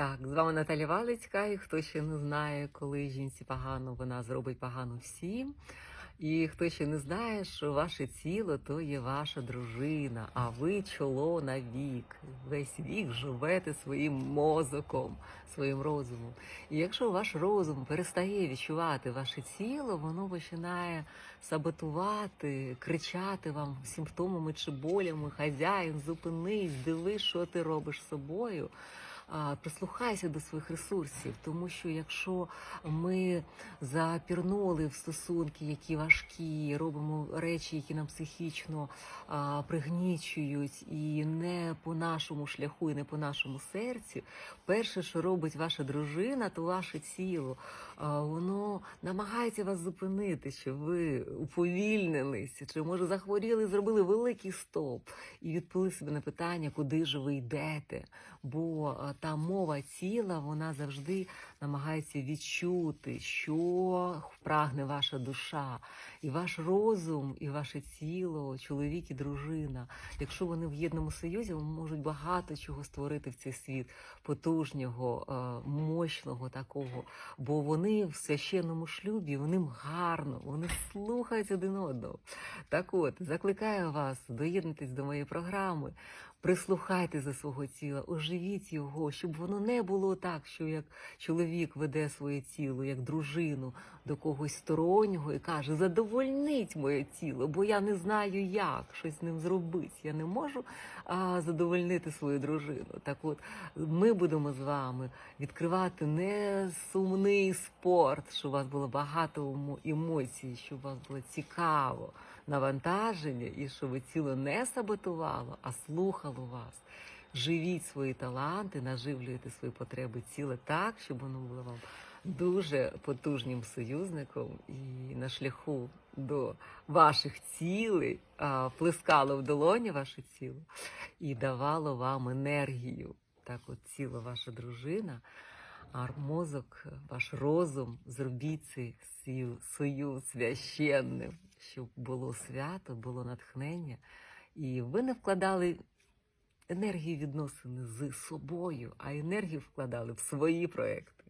Так, з вами Наталя Валицька, і хто ще не знає, коли жінці погано, вона зробить погано всім. І хто ще не знає, що ваше тіло то є ваша дружина, а ви чоло на вік. Весь вік живете своїм мозоком, своїм розумом. І якщо ваш розум перестає відчувати ваше тіло, воно починає саботувати, кричати вам симптомами чи болями, хазяїн, зупинись, дивись, що ти робиш з собою. Прислухайся до своїх ресурсів, тому що якщо ми запірнули в стосунки, які важкі, робимо речі, які нам психічно пригнічують, і не по нашому шляху, і не по нашому серцю, перше, що робить ваша дружина, то ваше тіло, воно намагається вас зупинити, щоб ви уповільнилися, чи може захворіли, зробили великий стоп і відповіли собі на питання, куди ж ви йдете. Бо та мова тіла вона завжди намагається відчути, що прагне ваша душа, і ваш розум, і ваше тіло, чоловік і дружина. Якщо вони в єдному союзі, вони можуть багато чого створити в цей світ потужнього, е, такого. Бо вони в священному шлюбі, вони гарно, вони слухають один одного. Так от, закликаю вас доєднатись до моєї програми. Прислухайте за свого тіла, оживіть його, щоб воно не було так, що як чоловік веде своє тіло, як дружину до когось стороннього і каже: задовольніть моє тіло, бо я не знаю, як щось з ним зробити. Я не можу а, задовольнити свою дружину. Так от ми будемо з вами відкривати не сумний спорт, щоб у вас було багато емоцій, щоб у вас було цікаво навантаження, і щоб тіло не саботувало, а слухало вас. Живіть свої таланти, наживлюйте свої потреби тіла так, щоб воно було вам дуже потужним союзником і на шляху до ваших цілей плескало в долоні ваше тіло і давало вам енергію. Так, от тіло ваша дружина, а мозок, ваш розум, зробіть цей союз священним, щоб було свято, було натхнення, і ви не вкладали енергію відносини з собою, а енергію вкладали в свої проекти.